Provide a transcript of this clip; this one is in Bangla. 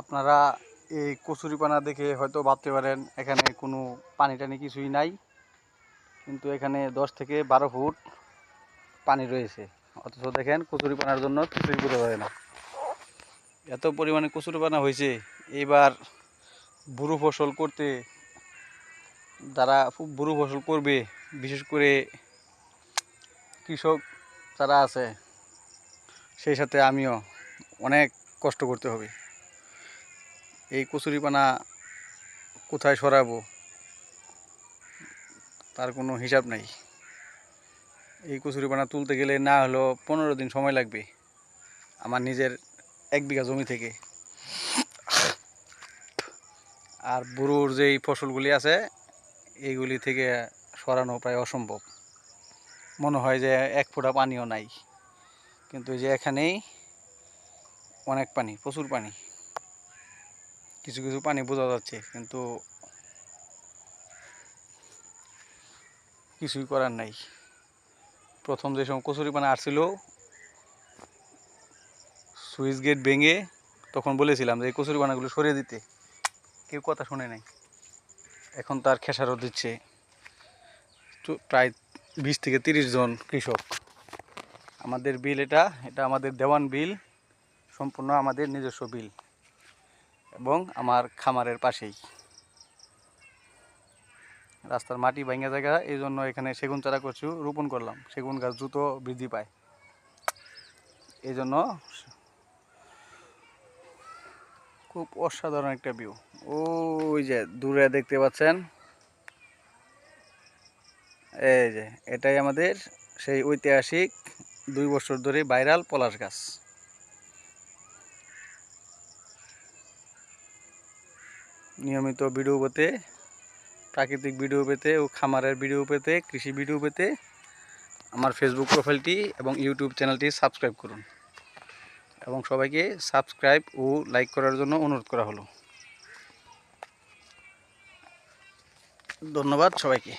আপনারা এই কচুরিপানা দেখে হয়তো ভাবতে পারেন, এখানে কোনো পানি টানি কিছুই নাই। কিন্তু এখানে দশ থেকে বারো ফুট পানি রয়েছে। অথচ দেখেন কচুরিপানার জন্য কিছুই বোঝা যায় না। এত পরিমাণে কচুরিপানা হয়েছে এবার বুরু ফসল করতে যারা খুব বুরু ফসল করবে, বিশেষ করে কৃষক যারা আছে, সেই সাথে আমিও অনেক কষ্ট করতে হবে। এই কচুরিপানা কোথায় সরাবো? তার কোনো হিসাব নাই। এই কচুরিপানা তুলতে গেলে না হলেও পনেরো দিন সময় লাগবে আমার নিজের এক বিঘা জমি থেকে। আর বুড়োর যেই ফসলগুলি আছে, এইগুলি থেকে সরানো প্রায় অসম্ভব। মনে হয় যে এক ফোঁটা পানিও নাই। কিন্তু এই যে এখানেই অনেক পানি, প্রচুর পানি। কিছু কিছু পানি বোঝা যাচ্ছে, কিন্তু কিছুই করার নাই। প্রথম যে সময় কচুরি পানা আসছিল সুইচ গেট ভেঙে তখন বলেছিলাম যে এই কচুরি পানাগুলো সরিয়ে দিতে। কেউ কথা শুনে নাই। এখন তার খেসারত দিচ্ছে প্রায় বিশ থেকে তিরিশ জন কৃষক। আমাদের বিল এটা এটা আমাদের দেওয়ান বিল, সম্পূর্ণ আমাদের নিজস্ব বিল। এবং আমার খামারের পাশেই। রাস্তার মাটি ভাঙা জায়গা এই জন্য এখানে সেগুন চারা করছি রোপণ করলাম। সেগুন গাছ দ্রুত বৃদ্ধি পায়। এই জন্য খুব অসাধারণ একটা ভিউ ওই যে দূরে দেখতে পাচ্ছেন? এই যে, এটাই আমাদের সেই ঐতিহাসিক দুই বছর ধরে ভাইরাল পলাশ গাছ। নিয়মিত ভিডিও পেতে, প্রাকৃতিক ভিডিও পেতে ও খামারের ভিডিও পেতে, কৃষি ভিডিও পেতে আমার ফেসবুক প্রোফাইলটি এবং ইউটিউব চ্যানেলটি সাবস্ক্রাইব করুন। এবং সবাইকে সাবস্ক্রাইব ও লাইক করার জন্য অনুরোধ করা হলো। ধন্যবাদ সবাইকে।